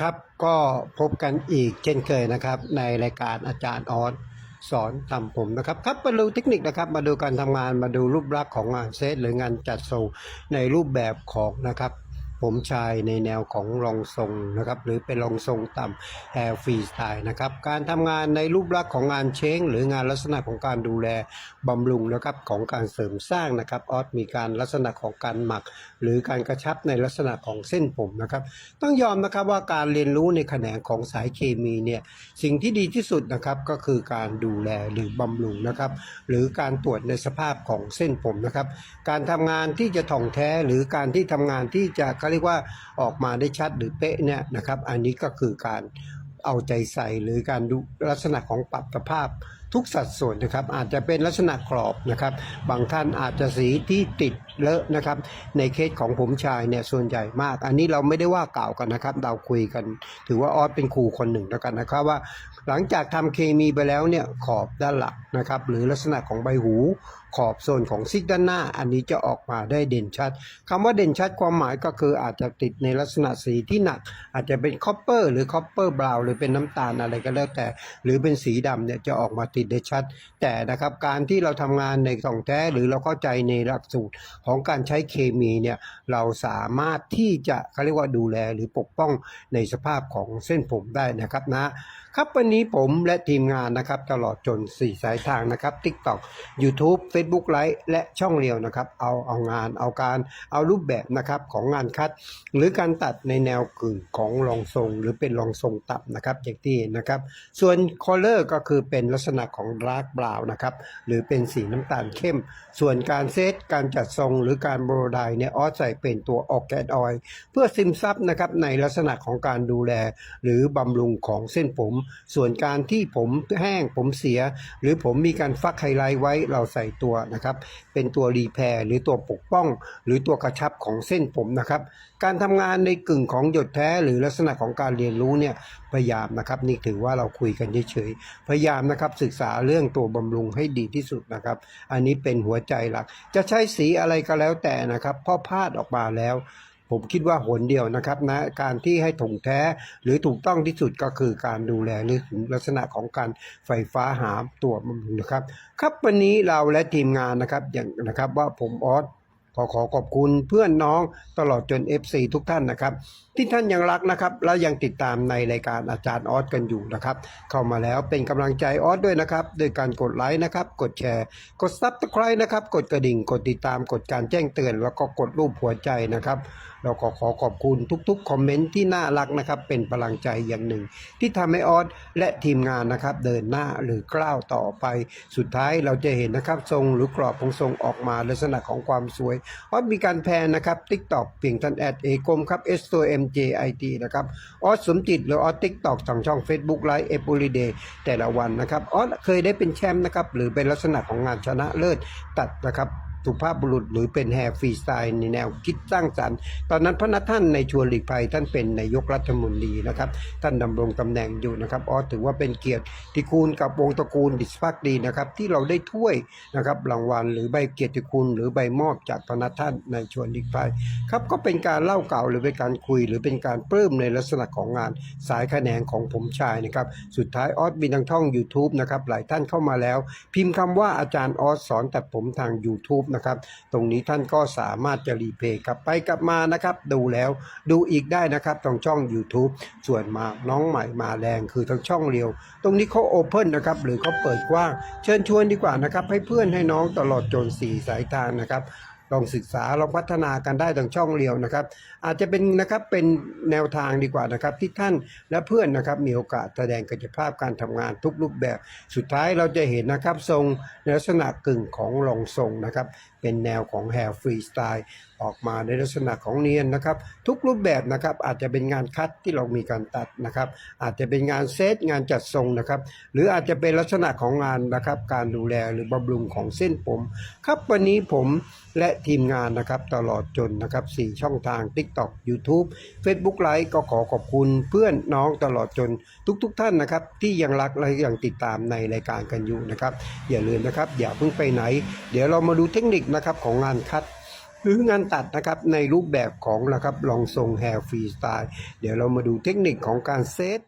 ครับก็พบกันอีกเช่นเคยนะครับ ในรายการอาจารย์ออสสอนทำผมนะครับครับมาดูเทคนิคนะครับ มาดูการทำงานมาดูรูปลักษณ์ของงานเซตหรืองานจัดส่งในรูปแบบของนะครับ ผมชายในแนวของรองทรงนะครับหรือเป็นรองทรงต่ำแอร์ฟรีสไตล์นะครับการทำงานในรูปลักษณ์ของงานเช้ง หรืองานลักษณะของการดูแลบำรุงนะครับของการเสริมสร้างนะครับออสมีการลักษณะของการหมัก หรือการกระชับในลักษณะของเส้นผมนะครับต้องยอมนะครับว่าการเรียนรู้ในแขนงของสายเคมีเนี่ยสิ่งที่ดีที่สุดนะครับก็คือการดูแลหรือบำรุงนะครับหรือการตรวจในสภาพของเส้นผมนะครับการทำงานที่จะถ่องแท้หรือการที่ทำงานที่จะเขาเรียกว่าออกมาได้ชัดหรือเป๊ะเนี่ยนะครับ อันนี้ก็คือการเอาใจใส่หรือการดูลักษณะของปรับสภาพทุกสัดส่วนนะครับ อาจจะเป็นลักษณะกรอบนะครับ บางท่านอาจจะสีที่ติดเลอะนะครับ ในเคสของผมชายเนี่ยส่วนใหญ่มาก อันนี้เราไม่ได้ว่ากล่าวกันนะครับ เราคุยกัน ถือว่าออสเป็นครูคนหนึ่งแล้วกันนะครับว่า หลังจากทำเคมีไปแล้วเนี่ยขอบด้านหลักนะครับ หรือลักษณะของใบหู ขอบโซนของซิกด้านหน้า อันนี้จะออกมาได้เด่นชัดคำว่าเด่นชัดความหมายก็คืออาจจะติดในลักษณะสีที่หนัก อาจจะเป็นคอปเปอร์หรือคอปเปอร์บราวหรือเป็นน้ำตาลอะไรก็แล้วแต่ หรือเป็นสีดำเนี่ยจะออกมาติดได้ชัด แต่นะครับการที่เราทำงานในกล่องแท้หรือเราเข้าใจในหลักสูตรของการใช้เคมีเนี่ยเราสามารถที่จะเขาเรียกว่าดูแลหรือปกป้องในสภาพของเส้นผมได้นะครับนะ ครับวันนี้ผมและทีมงานนะครับตลอดจน 4 สายทางนะครับ TikTok YouTube Facebook ไลฟ์และช่องเรียวนะครับ เอาเอางานเอาการเอารูปแบบนะครับของงานคัด หรือการตัดในแนวกึ่งของรองทรง หรือเป็นรองทรงตับนะครับอย่างที่เห็นนะครับ ส่วนคอลเลอร์ก็คือเป็นลักษณะของดาร์กบราวน์นะครับหรือเป็นสีน้ำตาลเข้ม ส่วนการเซตการจัดทรงหรือการโบรไดเนี่ยออสใส่เป็นตัวออกแกนออย เพื่อซึมซับนะครับในลักษณะของการดูแล หรือบำรุงของเส้นผมส่วนการที่ผมแห้งผมเสีย หรือผมมีการฟักไฮไลท์ไว้เราใส่ตัวนะครับ เป็นตัวรีแพร์หรือตัวปกป้อง หรือตัวกระชับของเส้นผมนะครับ การทำงานในกึ่งของหยดแท้หรือลักษณะของการเรียนรู้เนี่ยพยายามนะครับนี่ถือว่าเราคุยกันเฉยๆพยายามนะครับศึกษาเรื่องตัวบำรุงให้ดีที่สุดนะครับ อันนี้เป็นหัวใจหลัก จะใช้สีอะไรก็แล้วแต่นะครับพอพลาดออกมาแล้ว ผมคิดว่าหนเดียวนะครับนะการที่ให้ถงแท้หรือถูกต้องที่สุดก็คือการดูแลหรือลักษณะของการไฟฟ้าหาตัวมันนะครับ ครับวันนี้เราและทีมงานนะครับอย่างนะครับว่าผมออส ขอขอขอบคุณเพื่อนน้องตลอดจน FC ทุกท่านนะครับ ที่ท่านยังรักนะครับ และยังติดตามในรายการอาจารย์ออสกันอยู่นะครับ เข้ามาแล้วเป็นกำลังใจออสด้วยนะครับโดยการกดไลค์นะครับ กดแชร์ กดซับสไครต์นะครับ กดกระดิ่ง กดติดตามกดการแจ้งเตือน แล้วก็กดรูปหัวใจนะครับเราก็ขอขอบคุณทุกๆคอมเมนต์ที่น่ารักนะครับ เป็นพลังใจอย่างหนึ่ง ที่ทำให้ออสและทีมงานนะครับ เดินหน้าหรือกล้าวต่อไป สุดท้ายเราจะเห็นนะครับ ทรงหรือกรอบของทรงออกมาลักษณะของความสวยออสมีการแพนนะครับ TikTok เพียงท่านแอดเอกรมครับ S ตัว M J I T นะครับออสสมจิตหรือออส TikTok สองช่อง Facebook Live e v e r y Day แต่ละวันนะครับออสเคยได้เป็นแชมป์นะครับหรือเป็นลักษณะของงานชนะเลิศตัดนะครับ สุภาพบุรุษหรือเป็นแฮร์ฟรีสไตล์ในแนวคิดสร้างสรรค์ ตอนนั้นพระนักท่านในชวนหลีกภัยท่านเป็นนายกรัฐมนตรีนะครับ ท่านดำรงตำแหน่งอยู่นะครับออสถือว่าเป็นเกียรติที่คุณกับวงตระกูลดิสพักดีนะครับที่เราได้ถ้วยนะครับรางวัลหรือใบเกียรติคุณหรือใบมอบจากพระนักท่านในชวนหลีกภัยครับก็เป็นการเล่าเก่าหรือเป็นการคุย หรือเป็นการปลื้มในลักษณะของงานสายแขนงของผมชายนะครับสุดท้ายออสบินทางช่อง YouTube นะครับหลายท่านเข้ามาแล้ว พิมพ์คำว่าอาจารย์ออสสอนตัดผมทาง YouTube นะครับ ตรงนี้ท่านก็สามารถจะรีเพย์กลับไปกลับมานะครับ ดูแล้วดูอีกได้นะครับตรงช่อง YouTube ส่วนมาน้องใหม่มาแรงคือทางช่องเรียว ตรงนี้เขาโอเพ่นนะครับหรือเขาเปิดกว้าง เชิญชวนดีกว่านะครับ ให้เพื่อนให้น้องตลอดจนสี่สายทางนะครับ ลองศึกษาลองพัฒนากันได้ทางช่องเรียวนะครับ อาจจะเป็นนะครับเป็นแนวทางดีกว่านะครับ ที่ท่านและเพื่อนนะครับมีโอกาสแสดงกิจภาพการทำงานทุกรูปแบบ สุดท้ายเราจะเห็นนะครับทรงในลักษณะกึ่งของรองทรงนะครับ เป็นแนวของแฮร์ฟรีสไตล์ออกมาในลักษณะของเนียนนะครับ ทุกรูปแบบนะครับอาจจะเป็นงานคัดที่เรามีการตัดนะครับ อาจจะเป็นงานเซตงานจัดทรงนะครับ หรืออาจจะเป็นลักษณะของงานนะครับ การดูแลหรือบำรุงของเส้นผม ครับวันนี้ผมและทีมงานนะครับตลอดจนนะครับ4ช่องทาง TikTok YouTube Facebook Live ก็ขอขอบคุณเพื่อนน้องตลอดจนทุกๆทท่านนะครับที่ยังรักและยังติดตามในรายการกันอยู่นะครับอย่าลืมนะครับอย่าเพิ่งไปไหน เดี๋ยวเรามาดูเทคนิคนะครับของงานคัด หรืองานตัดนะครับในรูปแบบของนะครับลองทรงแฮร์ฟรีสไตล์เดี๋ยวเรามาดูเทคนิคของการเซต